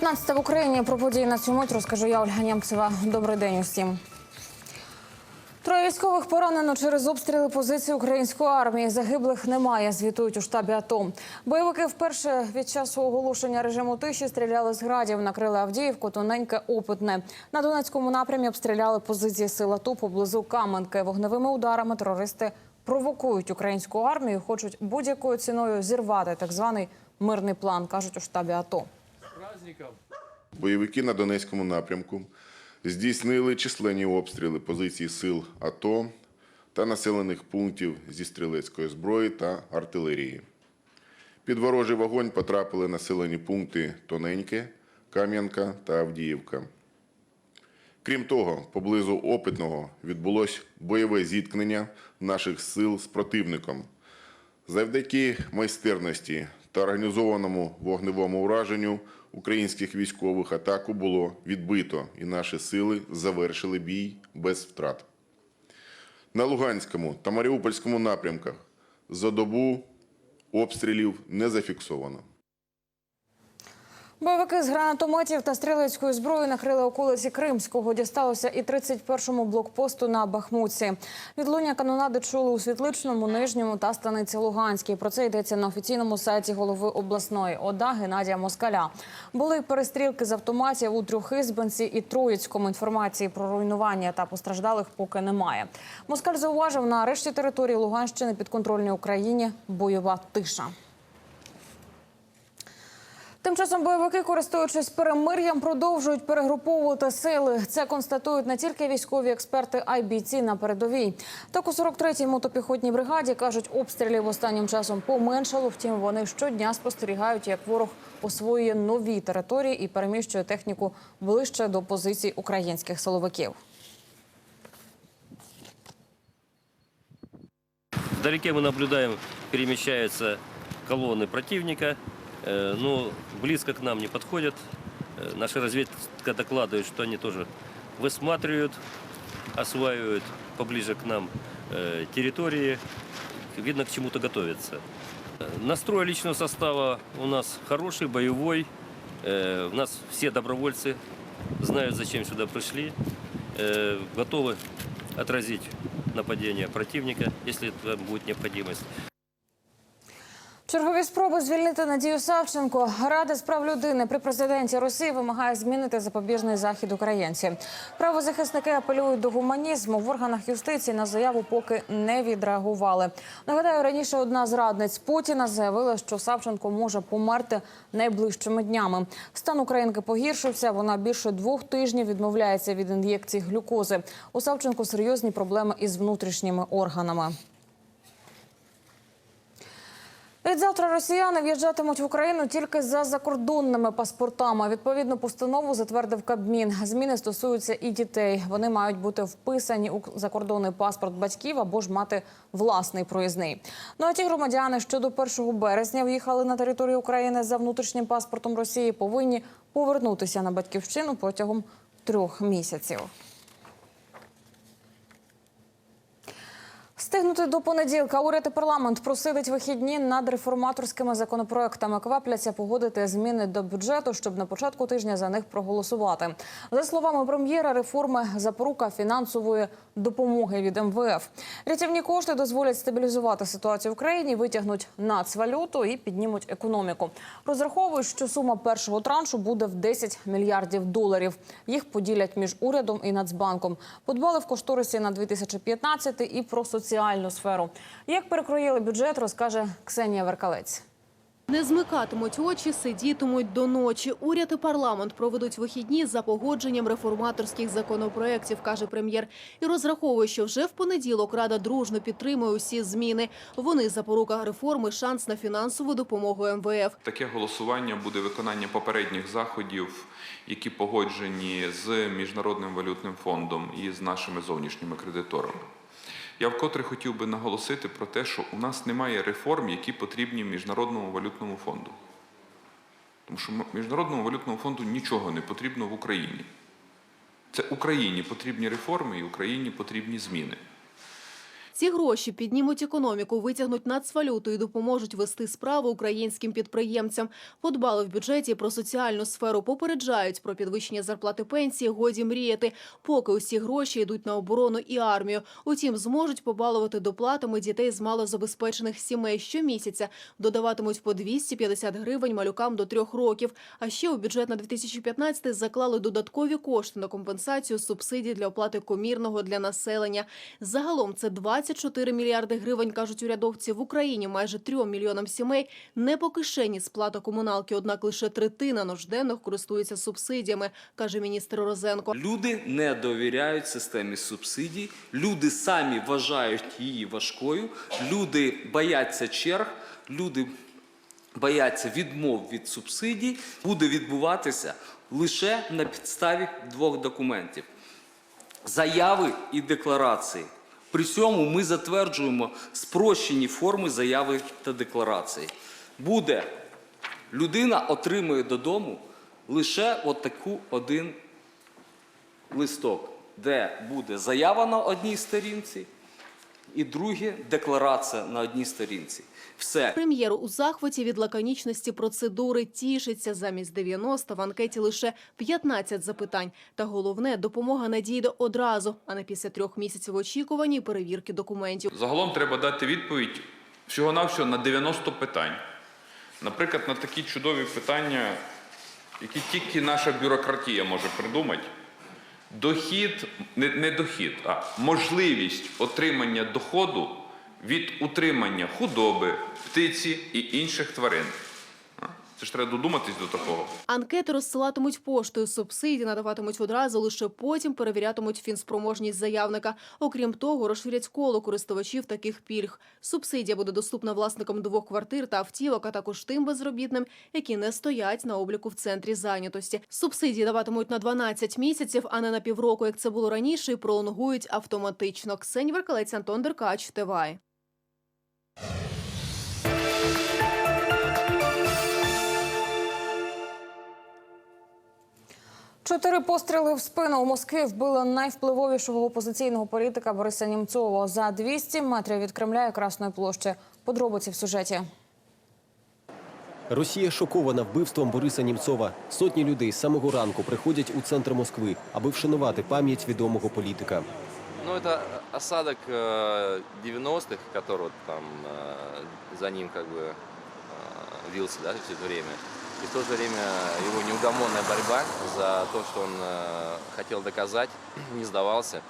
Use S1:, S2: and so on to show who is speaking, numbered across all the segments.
S1: 15 в Україні про події на цю мить розкажу я, Ольга Нємцева. Добрий день усім. Троє військових поранено через обстріли позицій української армії. Загиблих немає. Звітують у штабі АТО. Бойовики вперше від часу оголошення режиму тиші стріляли з градів, накрили Авдіївку, тоненьке опитне. На Донецькому напрямі обстріляли позиції сил АТО поблизу Каменки. Вогневими ударами терористи провокують українську армію, хочуть будь-якою ціною зірвати так званий мирний план, кажуть у штабі АТО.
S2: Бойовики на Донецькому напрямку здійснили численні обстріли позицій сил АТО та населених пунктів зі стрілецької зброї та артилерії. Під ворожий вогонь потрапили населені пункти Тоненьке, Кам'янка та Авдіївка. Крім того, поблизу Опитного відбулось бойове зіткнення наших сил з противником. Завдяки майстерності та організованому вогневому ураженню українських військових атаку було відбито, і наші сили завершили бій без втрат. На Луганському та Маріупольському напрямках за добу обстрілів не зафіксовано.
S1: Бойовики з гранатометів та стрілецької зброї накрили околиці Кримського. Дісталося і 31-му блокпосту на Бахмутці. Відлуння канонади чули у Світличному, Нижньому та Станиці Луганській. Про це йдеться на офіційному сайті голови обласної ОДА Геннадія Москаля. Були перестрілки з автоматів у Трьохизбинці і Троїцькому. Інформації про руйнування та постраждалих поки немає. Москаль зауважив, на решті території Луганщини підконтрольній Україні бойова тиша. Тим часом бойовики, користуючись перемир'ям, продовжують перегруповувати сили. Це констатують не тільки військові експерти, а й бійці на передовій. Так у 43-й мотопіхотній бригаді кажуть, обстрілів останнім часом поменшало. Втім, вони щодня спостерігають, як ворог освоює нові території і переміщує техніку ближче до позицій українських силовиків.
S3: Вдалеке мы наблюдаем, перемещаются колонны противника, э, но близко к нам не подходят. Э, Наша разведка докладывает, что они тоже высматривают, осваивают поближе к нам э, территории, видно, к чему-то готовятся. Э, Настрой личного состава у нас хороший, боевой. Э, У нас все добровольцы знают, зачем сюда пришли, э, готовы отразить нападение противника, если это будет необходимость.
S1: Чергові спроби звільнити Надію Савченко. Рада з прав людини при президенті Росії вимагає змінити запобіжний захід українці. Правозахисники апелюють до гуманізму в органах юстиції на заяву поки не відреагували. Нагадаю, раніше одна з радниць Путіна заявила, що Савченко може померти найближчими днями. Стан українки погіршився. Вона більше двох тижнів відмовляється від ін'єкцій глюкози. У Савченко серйозні проблеми із внутрішніми органами. Відзавтра росіяни в'їжджатимуть в Україну тільки за закордонними паспортами. Відповідну постанову затвердив Кабмін. Зміни стосуються і дітей. Вони мають бути вписані у закордонний паспорт батьків або ж мати власний проїзний. Ну а ті громадяни, що до 1 березня в'їхали на територію України за внутрішнім паспортом Росії, повинні повернутися на батьківщину протягом трьох місяців. Стигнути до понеділка уряд і парламент просидить вихідні над реформаторськими законопроектами. Квапляться погодити зміни до бюджету, щоб на початку тижня за них проголосувати. За словами прем'єра, реформи запорука фінансової допомоги від МВФ. Рятівні кошти дозволять стабілізувати ситуацію в країні, витягнуть нацвалюту і піднімуть економіку. Розраховують, що сума першого траншу буде в 10 мільярдів доларів. Їх поділять між урядом і Нацбанком. Подбали в кошторисі на 2015 і про соціальну сферу. Як перекроїли бюджет, розкаже Ксенія Веркалець.
S4: Не змикатимуть очі, сидітимуть до ночі. Уряд і парламент проведуть вихідні за погодженням реформаторських законопроєктів, каже прем'єр. І розраховує, що вже в понеділок Рада дружно підтримує усі зміни. Вони запорука реформи, шанс на фінансову допомогу МВФ.
S5: Таке голосування буде виконання попередніх заходів, які погоджені з Міжнародним валютним фондом і з нашими зовнішніми кредиторами. Я вкотре хотів би наголосити про те, що у нас немає реформ, які потрібні Міжнародному валютному фонду. Тому що Міжнародному валютному фонду нічого не потрібно в Україні. Це Україні потрібні реформи і Україні потрібні зміни.
S4: Ці гроші піднімуть економіку, витягнуть нацвалюту і допоможуть вести справу українським підприємцям. Подбали в бюджеті про соціальну сферу, попереджають про підвищення зарплати пенсії. Годі мріяти, поки усі гроші йдуть на оборону і армію. Утім, зможуть побалувати доплатами дітей з малозабезпечених сімей щомісяця. Додаватимуть по 250 гривень малюкам до трьох років. А ще у бюджет на 2015 заклали додаткові кошти на компенсацію субсидій для оплати комірного для населення. Загалом це 24 мільярди гривень, кажуть урядовці. В Україні майже 3 мільйонам сімей не по кишені сплата комуналки, однак лише третина нужденних користується субсидіями, каже міністр Розенко.
S6: Люди не довіряють системі субсидій, люди самі вважають її важкою, люди бояться черг, люди бояться відмов від субсидій. Буде відбуватися лише на підставі двох документів: заяви і декларації. При цьому ми затверджуємо спрощені форми заяви та декларації. Буде людина отримує додому лише отаку один листок, де буде заява на одній сторінці, і друге декларація на одній сторінці. Все.
S4: Прем'єр у захваті від лаконічності процедури тішиться. Замість 90 в анкеті лише 15 запитань. Та головне, допомога надійде одразу, а не після трьох місяців очікування і перевірки документів.
S5: Загалом треба дати відповідь всього-навсього на 90 питань. Наприклад, на такі чудові питання, які тільки наша бюрократія може придумати. Дохід, не, не дохід, а можливість отримання доходу від утримання худоби, птиці і інших тварин. Це ж треба додуматись до такого.
S4: Анкети розсилатимуть поштою, субсидії надаватимуть одразу, лише потім перевірятимуть фінспроможність заявника. Окрім того, розширять коло користувачів таких пільг. Субсидія буде доступна власникам двох квартир та автівок, а також тим безробітним, які не стоять на обліку в центрі зайнятості. Субсидії даватимуть на 12 місяців, а не на півроку, як це було раніше, і пролонгують автоматично. Ксенія Веркалець, Антон Деркач, ТВАЙ.
S1: Чотири постріли в спину у Москві вбили найвпливовішого опозиційного політика Бориса Німцова за 200 метрів від Кремля і Красної площі. Подробиці в сюжеті.
S7: Росія шокована вбивством Бориса Німцова. Сотні людей з самого ранку приходять у центр Москви, аби вшанувати пам'ять відомого політика.
S8: Ну, это осадок э, 90-х, который вот там э, за ним как бы э, вился, да, все это время. И в то же время его неугомонная борьба за то, что он э, хотел доказать, не сдавался.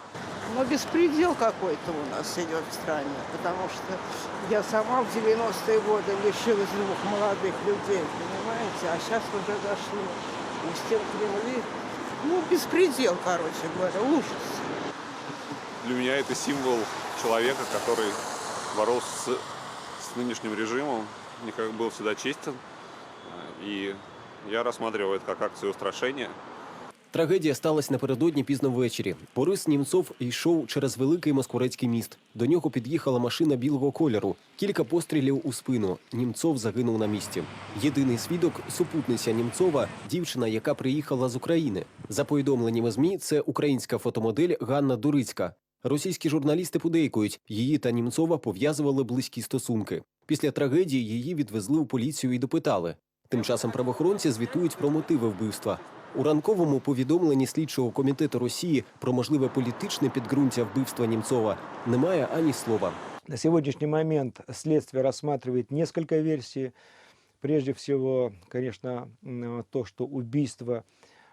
S9: Но беспредел какой-то у нас идет в стране, потому что я сама в 90-е годы лишилась двух молодых людей, понимаете, а сейчас уже дошло. У стен Кремли, ну, беспредел, короче говоря, ужас.
S10: Для меня это символ человека, который боролся с, с нынешним режимом, никак был всегда честен. И я рассматриваю это как акцию устрашения.
S7: Трагедія сталася напередодні пізно ввечері. Борис Німцов йшов через великий москворецький міст. До нього під'їхала машина білого кольору. Кілька пострілів у спину. Німцов загинув на місці. Єдиний свідок супутниця Німцова, дівчина, яка приїхала з України. За повідомленнями змі, це українська фотомодель Ганна Дурицька. Російські журналісти подейкують, її та Німцова пов'язували близькі стосунки. Після трагедії її відвезли у поліцію і допитали. Тим часом правоохоронці звітують про мотиви вбивства. У ранковому повідомленні слідчого комітету Росії про можливе політичне підґрунтя вбивства Німцова немає ані слова.
S11: На сегодняшний момент следствие рассматривает несколько версий. Прежде всего, конечно, м, то, что убийство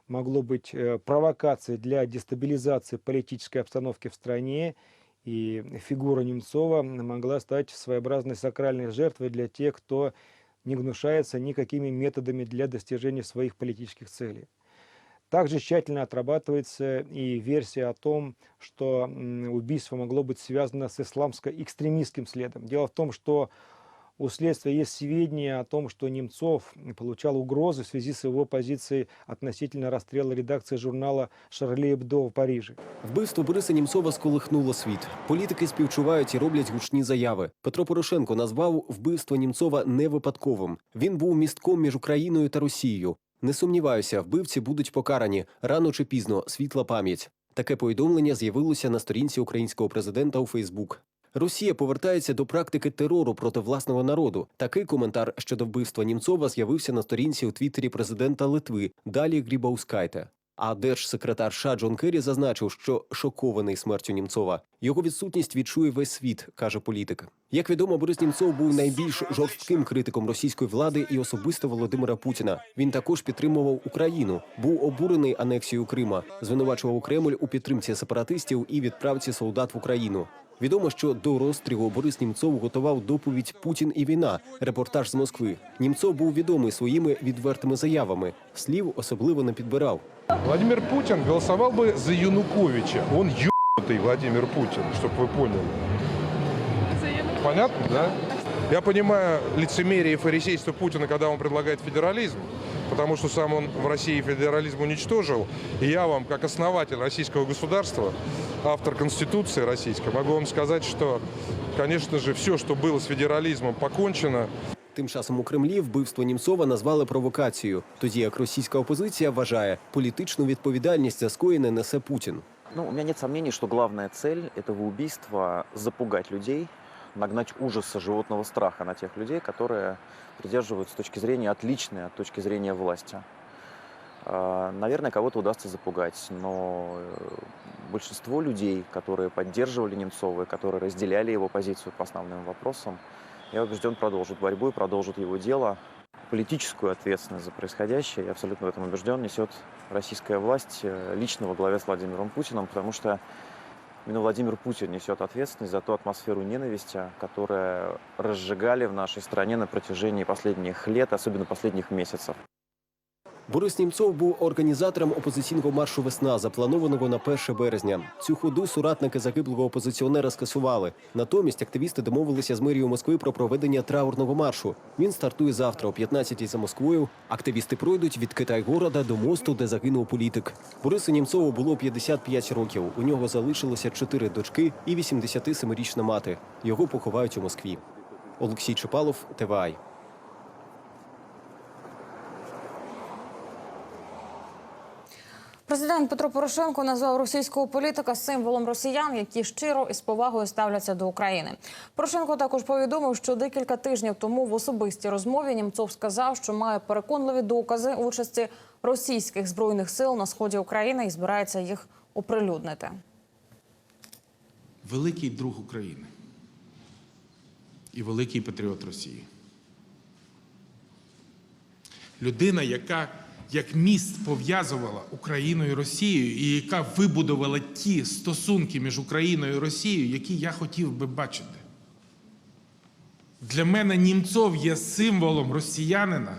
S11: могло быть э, провокацией для дестабилизации политической обстановки в стране, и фигура Немцова могла стать своеобразной сакральной жертвой для тех, кто не гнушается никакими методами для достижения своих политических целей. Также тщательно отрабатывается и версия о том, что м, убийство могло быть связано с исламско-экстремистским следом. Дело в том, что у следствия есть сведения о том, что Немцов получал угрозы в связи с его позицией относительно расстрела редакции журнала «Шарли Эбдо» в Париже.
S7: Вбивство Бориса Німцова сколихнуло світ. Політики співчувають і роблять гучні заяви. Петро Порошенко назвав вбивство Німцова не випадковим. Він був містком між Україною та Росією. Не сумніваюся, вбивці будуть покарані рано чи пізно. Світла пам'ять. Таке повідомлення з'явилося на сторінці українського президента у Фейсбук. Росія повертається до практики терору проти власного народу. Такий коментар щодо вбивства Німцова з'явився на сторінці у Твіттері президента Литви Далі Грібаускайте. А держсекретар США Джон Керрі зазначив, що шокований смертю Німцова. Його відсутність відчує весь світ, каже політик. Як відомо, Борис Німцов був найбільш жорстким критиком російської влади і особисто Володимира Путіна. Він також підтримував Україну, був обурений анексією Крима, звинувачував Кремль у підтримці сепаратистів і відправці солдат в Україну. Відомо, що до розстрілу Борис Німцов готував доповідь Путін і війна. Репортаж з Москви. Німцов був відомий своїми відвертими заявами. Слів особливо не підбирав.
S12: Владимир Путин голосовал бы за Януковича. Он ебанутый Владимир Путин, чтобы вы поняли. Понятно, да? Я понимаю лицемерие и фарисейство Путина, когда он предлагает федерализм, потому что сам он в России федерализм уничтожил. И я вам, как основатель российского государства, автор Конституции российской, могу вам сказать, что, конечно же, все, что было с федерализмом, покончено.
S7: Тим часом у Кремлі вбивство Німцова назвали провокацією, тоді як російська опозиція вважає, політичну відповідальність за скоєне несе Путін.
S13: Ну, у меня нет сомнений, что главная цель этого убийства – запугать людей, нагнать ужаса животного страха на тех людей, которые придерживаются точки зрения отличной от точки зрения власти. А, Наверное, кого-то удастся запугать, но э, большинство людей, которые поддерживали Немцова, которые разделяли его позицию по основным вопросам, я убежден, продолжат борьбу и продолжат его дело. Политическую ответственность за происходящее, я абсолютно в этом убежден, несет российская власть э, лично во главе с Владимиром Путиным, потому что именно Владимир Путин несет ответственность за ту атмосферу ненависти, которую разжигали в нашей стране на протяжении последних лет, особенно последних месяцев.
S7: Борис Німцов був організатором опозиційного маршу Весна, запланованого на 1 березня. Цю ходу соратники загиблого опозиціонера скасували. Натомість активісти домовилися з мерією Москви про проведення траурного маршу. Він стартує завтра о 15-й за Москвою. Активісти пройдуть від Китай-города до мосту, де загинув політик. Борису Німцову було 55 років. У нього залишилося чотири дочки і 87-річна мати. Його поховають у Москві. Олексій Чепалов, ТВАЙ.
S1: Президент Петро Порошенко назвав російського політика символом росіян, які щиро і з повагою ставляться до України. Порошенко також повідомив, що декілька тижнів тому в особистій розмові Німцов сказав, що має переконливі докази участі російських збройних сил на сході України і збирається їх оприлюднити.
S14: великий друг України і великий патріот Росії. Людина, яка як міст пов'язувала Україну і Росію, і яка вибудувала ті стосунки між Україною і Росією, які я хотів би бачити. Для мене Німцов є символом росіянина,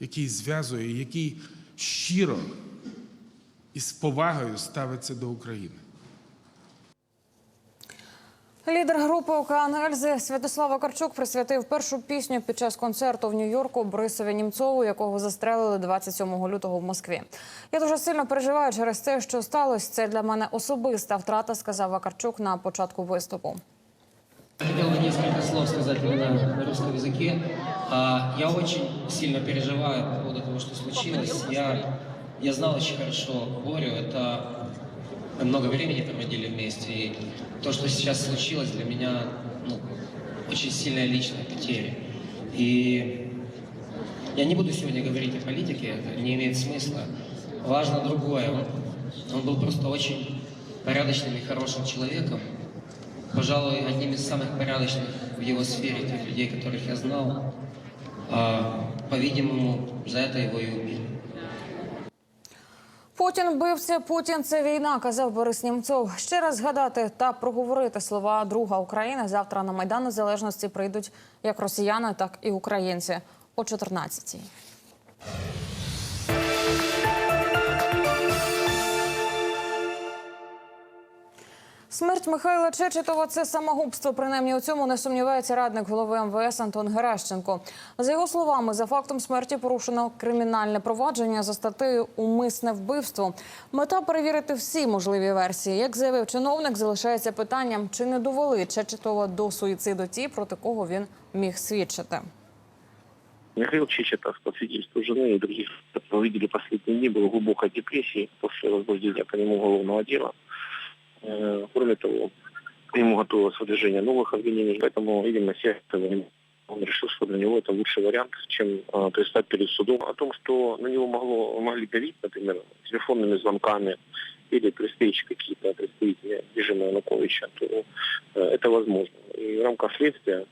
S14: який зв'язує, який щиро і з повагою ставиться до України.
S1: Лідер групи «Океан Ельзи» Святослав Вакарчук присвятив першу пісню під час концерту в Нью-Йорку Борисові Німцову, якого застрелили 27 лютого в Москві. Я дуже сильно переживаю через те, що сталося. Це для мене особиста втрата, сказав Вакарчук на початку виступу.
S15: Хотел бы несколько слов сказать именно на русском языке. А, Я очень сильно переживаю по поводу того, что случилось. Я, я знал очень хорошо Борю, это много времени проводили вместе. И то, что сейчас случилось, для меня ну, очень сильная личная потеря. И я не буду сегодня говорить о политике, это не имеет смысла. Важно другое. Он, он был просто очень порядочным и хорошим человеком. Пожалуй, одним из самых порядочных в его сфере, тех людей, которых я знал. А, по-видимому, за это его и убили.
S1: Путін бився, Путін це війна, казав Борис Німцов. Ще раз згадати та проговорити слова друга України. Завтра на Майдан Незалежності прийдуть як росіяни, так і українці о 14-й. Смерть Михайла Чечетова – це самогубство. Принаймні у цьому не сумнівається радник голови МВС Антон Геращенко. За його словами, за фактом смерті порушено кримінальне провадження за статтею Умисне вбивство. Мета перевірити всі можливі версії. Як заявив чиновник, залишається питанням, чи не довели Чечетова до суїциду ті, проти кого він міг свідчити.
S16: Михаил Чечетов, по свидетельству жены и других, которые видели последние дни, был в глубокой депрессии после возбуждения по нему уголовного дела. Э, Кроме того, к нему готовилось выдвижение новых обвинений, поэтому, видимо, сердце он решил, что для него это лучший вариант, чем э, предстать перед судом. О том, что на него могло, могли давить, например, телефонными звонками или при какие-то представители режима Януковича, то э, это возможно. И в рамках следствия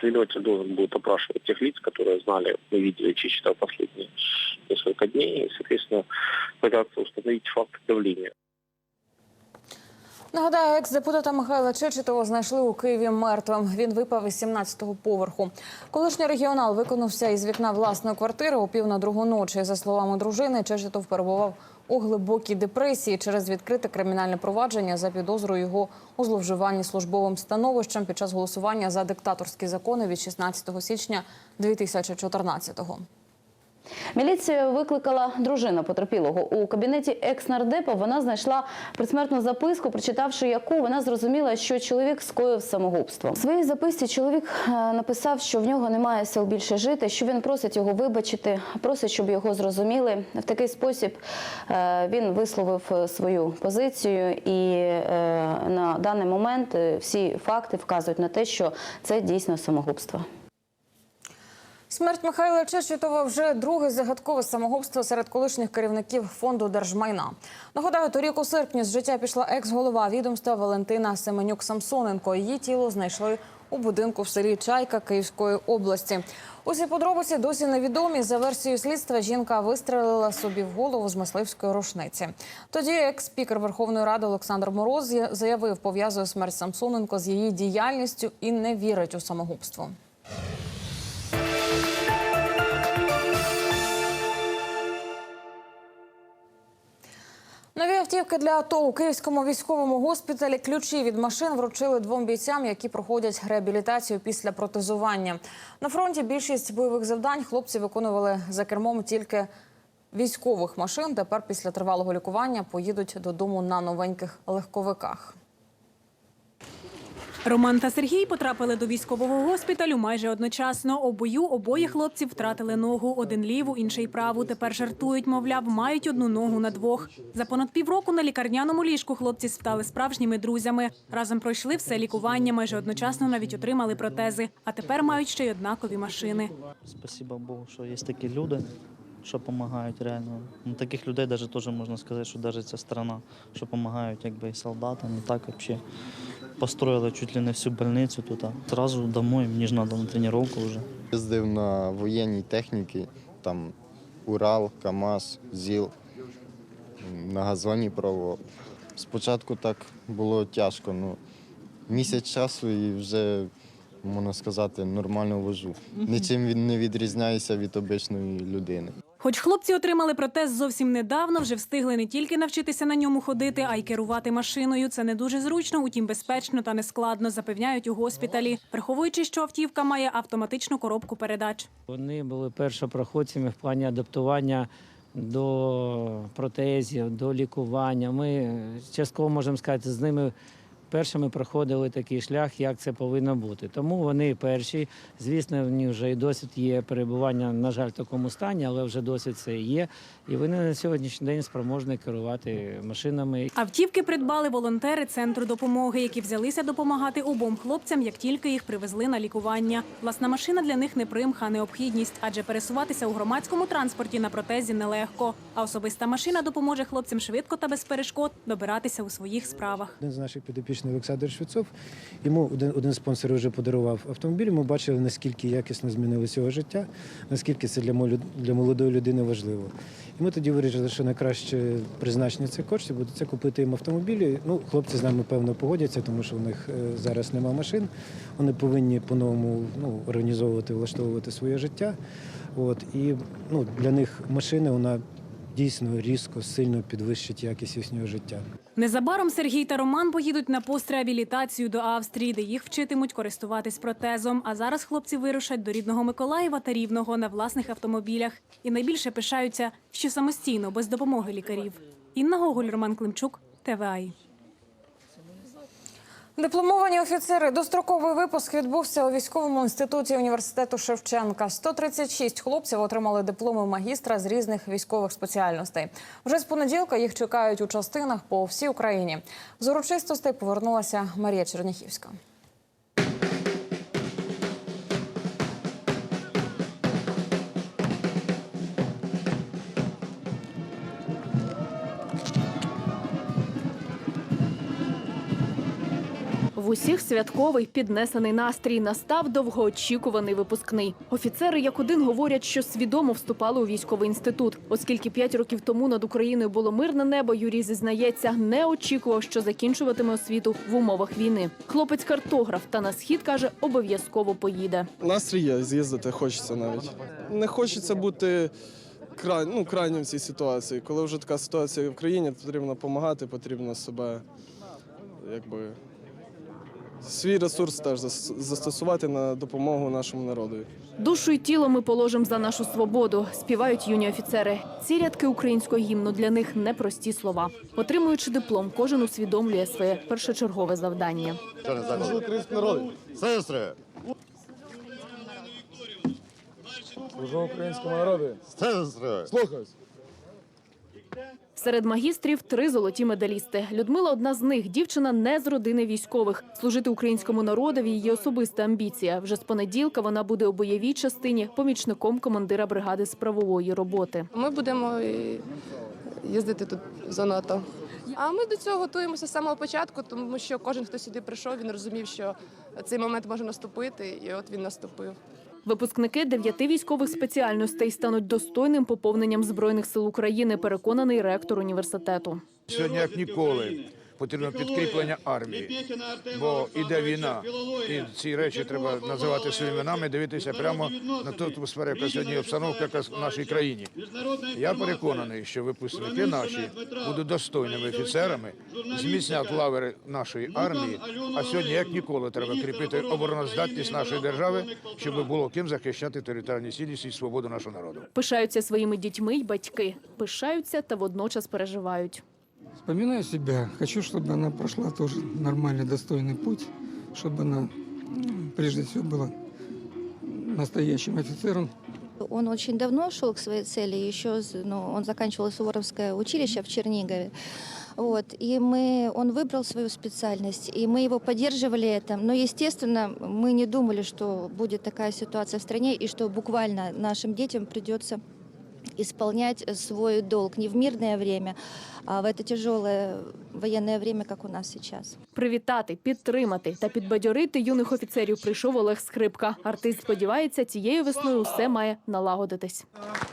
S16: следователь должен будет опрашивать тех лиц, которые знали, мы видели Чичета последние несколько дней, и, соответственно, пытаться установить факт давления.
S1: Нагадаю, екс-депутата Михайла Чечетова знайшли у Києві мертвим. Він випав із 17-го поверху. Колишній регіонал виконався із вікна власної квартири о пів на другу ночі. За словами дружини, Чечетов перебував у глибокій депресії через відкрите кримінальне провадження за підозрою його у зловживанні службовим становищем під час голосування за диктаторські закони від 16 січня 2014-го.
S17: Міліція викликала дружину потерпілого. У кабінеті екс-нардепа вона знайшла предсмертну записку, прочитавши яку вона зрозуміла, що чоловік скоїв самогубство. В своїй записці чоловік е, написав, що в нього немає сил більше жити, що він просить його вибачити, просить, щоб його зрозуміли. В такий спосіб е, він висловив е, свою позицію, і на даний момент всі факти вказують на те, що це дійсно самогубство.
S1: Смерть Михайла Чечетова вже друге загадкове самогубство серед колишніх керівників фонду держмайна. Нагадаю, торік у серпні з життя пішла екс-голова відомства Валентина Семенюк Самсоненко. Її тіло знайшли у будинку в селі Чайка Київської області. Усі подробиці досі невідомі. За версією слідства, жінка вистрелила собі в голову з мисливської рушниці. Тоді екс-спікер Верховної Ради Олександр Мороз заявив, пов'язує смерть Самсоненко з її діяльністю і не вірить у самогубство. Автівки для АТО у Київському військовому госпіталі ключі від машин вручили двом бійцям, які проходять реабілітацію після протезування. На фронті більшість бойових завдань хлопці виконували за кермом тільки військових машин. Тепер після тривалого лікування поїдуть додому на новеньких легковиках.
S18: Роман та Сергій потрапили до військового госпіталю майже одночасно. У бою обоє хлопців втратили ногу, один ліву, інший праву. Тепер жартують, мовляв, мають одну ногу на двох. За понад півроку на лікарняному ліжку хлопці стали справжніми друзями. Разом пройшли все лікування, майже одночасно навіть отримали протези. А тепер мають ще й однакові машини.
S19: Спасибо Богу, що є такі люди, що допомагають реально. Ну, таких людей навіть теж можна сказати, що навіть ця страна, що допомагають якби і солдатам, і так взагалі. Построїли чуть ли не всю больницю тут. а Зразу домой, мені ж треба на тренування вже.
S20: Їздив на воєнній техніці, там Урал, КАМАЗ, ЗІЛ, на газоні пробував. Спочатку так було тяжко, ну місяць часу і вже, можна сказати, нормально вожу. Нічим від- не відрізняюся від обичної людини.
S18: Хоч хлопці отримали протез зовсім недавно, вже встигли не тільки навчитися на ньому ходити, а й керувати машиною. Це не дуже зручно, утім безпечно та нескладно, запевняють у госпіталі, враховуючи, що автівка має автоматичну коробку передач.
S21: Вони були першопроходцями в плані адаптування до протезів, до лікування. Ми частково можемо сказати, з ними першими проходили такий шлях, як це повинно бути. Тому вони перші. Звісно, в них вже і досвід є перебування, на жаль, в такому стані, але вже досвід це є. І вони на сьогоднішній день спроможні керувати машинами.
S18: Автівки придбали волонтери центру допомоги, які взялися допомагати обом хлопцям, як тільки їх привезли на лікування. Власна машина для них не примха, необхідність, адже пересуватися у громадському транспорті на протезі нелегко. А особиста машина допоможе хлопцям швидко та без перешкод добиратися у своїх справах.
S22: Один з наших підопічних Олександр Швецов. Йому один, один з спонсорів вже подарував автомобіль. Ми бачили, наскільки якісно змінилося його життя, наскільки це для для молодої людини важливо. І ми тоді вирішили, що найкраще призначення цих коштів буде це купити їм автомобілі. Ну, хлопці з нами певно погодяться, тому що в них е, зараз нема машин. Вони повинні по-новому ну, організовувати, влаштовувати своє життя. От і ну, для них машина вона дійсно різко, сильно підвищить якість їхнього життя.
S18: Незабаром Сергій та Роман поїдуть на постреабілітацію до Австрії, де їх вчитимуть користуватись протезом. А зараз хлопці вирушать до рідного Миколаєва та Рівного на власних автомобілях. І найбільше пишаються, що самостійно, без допомоги лікарів. Інна Гоголь, Роман Климчук, ТВА.
S1: Дипломовані офіцери. Достроковий випуск відбувся у військовому інституті університету Шевченка. 136 хлопців отримали дипломи магістра з різних військових спеціальностей. Вже з понеділка їх чекають у частинах по всій Україні. З урочистостей повернулася Марія Черніхівська.
S23: В усіх святковий піднесений настрій настав довгоочікуваний випускний. Офіцери як один говорять, що свідомо вступали у військовий інститут, оскільки п'ять років тому над Україною було мирне небо. Юрій зізнається, не очікував, що закінчуватиме освіту в умовах війни. Хлопець картограф та на схід каже, обов'язково поїде.
S24: Настрій є, з'їздити хочеться навіть. Не хочеться бути край, ну, крайнім цій ситуації. Коли вже така ситуація в країні, потрібно допомагати, потрібно себе якби. Свій ресурс теж застосувати на допомогу нашому народу.
S23: Душу й тіло ми положимо за нашу свободу. Співають юні офіцери. Ці рядки українського гімну для них непрості слова. Отримуючи диплом, кожен усвідомлює своє першочергове завдання.
S25: Український народ. Сестри.
S24: Служу українському народу.
S25: Сестри.
S24: Слухаюсь.
S23: Серед магістрів три золоті медалісти. Людмила одна з них. Дівчина не з родини військових. Служити українському народові її особиста амбіція. Вже з понеділка вона буде у бойовій частині помічником командира бригади з правової роботи.
S26: Ми будемо е, їздити тут за НАТО. А ми до цього готуємося з самого початку, тому що кожен, хто сюди прийшов, він розумів, що цей момент може наступити, і от він наступив.
S23: Випускники дев'яти військових спеціальностей стануть достойним поповненням збройних сил України. Переконаний ректор університету.
S27: Сьогодні, як ніколи, потрібно підкріплення армії, бо іде війна, і ці речі треба називати своїми іменами, дивитися прямо на ту атмосферу, яка сьогодні обстановка яка в нашій країні. Я переконаний, що випускники наші будуть достойними офіцерами, зміцнять лаври нашої армії. А сьогодні, як ніколи, треба кріпити обороноздатність нашої держави, щоб було ким захищати територіальну цілісність і свободу нашого народу.
S23: Пишаються своїми дітьми й батьки. Пишаються та водночас переживають.
S28: Вспоминаю себя. Хочу, чтобы она прошла тоже нормальный, достойный путь, чтобы она прежде всего была настоящим офицером.
S29: Он очень давно шел к своей цели, еще ну, он заканчивал Суворовское училище в Чернигове. Вот, и мы, он выбрал свою специальность, и мы его поддерживали этом. Но, естественно, мы не думали, что будет такая ситуация в стране, и что буквально нашим детям придется исполнять свой долг не в мирное время, а в это тяжелое военное время, как у нас сейчас.
S23: Привітати, підтримати та підбадьорити юних офіцерів прийшов Олег Скрипка. Артист сподівається, цією весною все має налагодитись.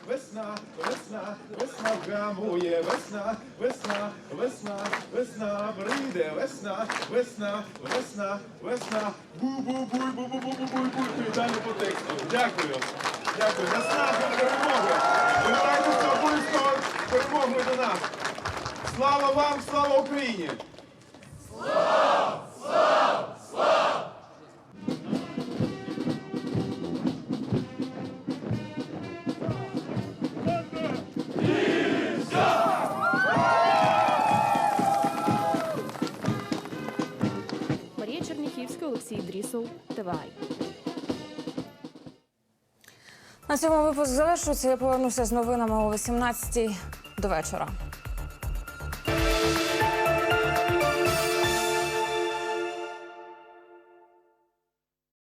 S30: Весна, весна, весна вгамує, весна, весна, весна, весна, прийде, весна, весна, весна, весна, бу-бу-буй, бу-бу-бу-бу-буй-буй. Далі по тексту. Дякую. Дякую. Перемогою до нас. Слава вам, слава Україні!
S23: Марія Черніхівська, Олексій Дрісов.
S1: На цьому випуск завершується. Я повернуся з новинами о 18 до вечора.